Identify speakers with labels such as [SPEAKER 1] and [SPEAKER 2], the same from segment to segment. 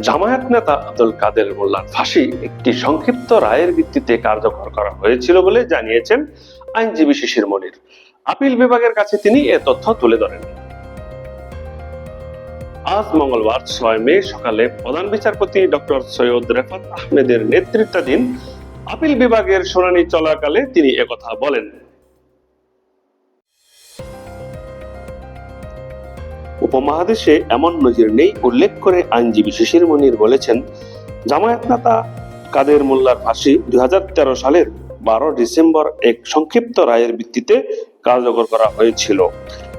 [SPEAKER 1] জামায়াত নেতা আব্দুল কাদের মোল্লার ফাঁসি একটি সংক্ষিপ্ত রায়ের ভিত্তিতে কার্যকর করা হয়েছিল বলে জানিয়েছেন আইনজীবী শিশির মনির। আপিল বিভাগের কাছে তিনি এ তথ্য তুলে ধরেন। আজ মঙ্গলবার, ছয় মে সকালে প্রধান বিচারপতি ডক্টর সৈয়দ রেফাত আহমেদের নেতৃত্বাধীন আপিল বিভাগের শুনানি চলাকালে তিনি একথা বলেন। উপমহাদেশে এমন নজির নেই, উল্লেখ করে আইনজীবী শিশির মনির বলেছেন, জামায়াত নেতা কাদের মোল্লার ফাঁসি দু হাজার তেরো সালের বারো ডিসেম্বর এক সংক্ষিপ্ত রায়ের ভিত্তিতে কার্যকর করা হয়েছিল।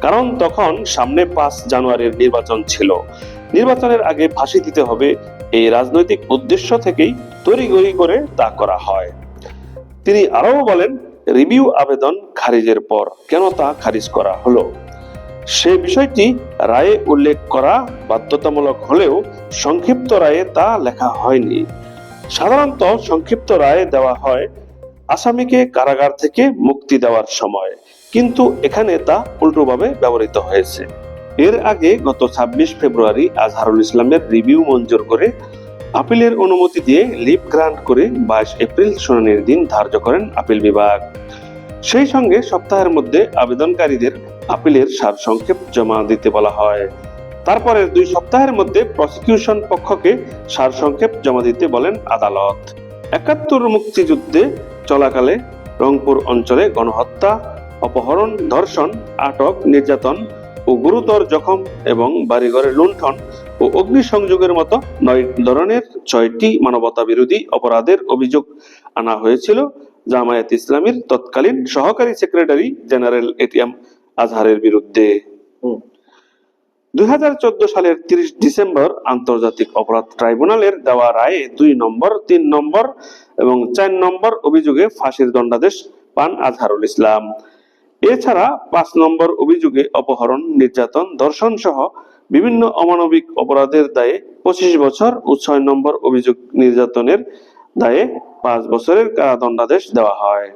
[SPEAKER 1] কারণ তখন সামনে পাঁচ জানুয়ারির নির্বাচন ছিল। নির্বাচনের আগে ফাঁসি দিতে হবে এই রাজনৈতিক উদ্দেশ্য থেকেই তড়িঘড়ি করে তা করা হয়। তিনি আরও বলেন, রিভিউ আবেদন খারিজের পর কেন তা খারিজ করা হলো? সে বিষয়টি রায়ে উল্লেখ করা বাধ্যতামূলক হলেও সংক্ষিপ্ত রায়ে তা লেখা হয়নি। সাধারণত সংক্ষিপ্ত রায়ে দেওয়া হয় আসামিকে কারাগার থেকে মুক্তি দেওয়ার সময়, কিন্তু এখানে তা উল্টোভাবে ব্যবহৃত হয়েছে। এর আগে গত ছাব্বিশ ফেব্রুয়ারি আজহারুল ইসলামের রিভিউ মঞ্জুর করে আপিলের অনুমতি দিয়ে লিপ গ্রান্ট করে বাইশ এপ্রিল শুনানির দিন ধার্য করেন আপিল বিভাগ। সেই সঙ্গে সপ্তাহের মধ্যে আবেদনকারীদের আপিলের সারসংক্ষেপ জমা দিতে বলা হয়। তারপরের দুই সপ্তাহের মধ্যে প্রসিকিউশন পক্ষকে সারসংক্ষেপ জমা দিতে বলেন আদালত। একাত্তর মুক্তিযুদ্ধে চলাকালে রংপুর অঞ্চলে গণহত্যা, অপহরণ, ধর্ষণ, আটক, নির্যাতন ও গুরুতর জখম এবং বাড়িঘরে লুণ্ঠন ও অগ্নিসংযোগের মতো নয় ধরনের ছয়টি মানবতা বিরোধী অপরাধের অভিযোগ আনা হয়েছিল। জামায়াত ইসলামীর তৎকালীন সহকারী সেক্রেটারি জেনারেল এটিএম আজহারের বিরুদ্ধে। দুই সালের তিরিশ ডিসেম্বর আন্তর্জাতিক অপরাধ ট্রাইব্যুনালের দেওয়া রায়ে দুই নম্বর তিন নম্বর এবং চার নম্বর অভিযোগে ফাঁসির দণ্ডাদেশ পান আজহারুল ইসলাম। এছাড়া পাঁচ নম্বর অভিযোগে অপহরণ নির্যাতন ধর্ষণ সহ বিভিন্ন অমানবিক অপরাধের দায়ে পঁচিশ বছর ও ছয় নম্বর অভিযোগ নির্যাতনের দায়ে পাঁচ বছরের কারাদণ্ডাদেশ দেওয়া হয়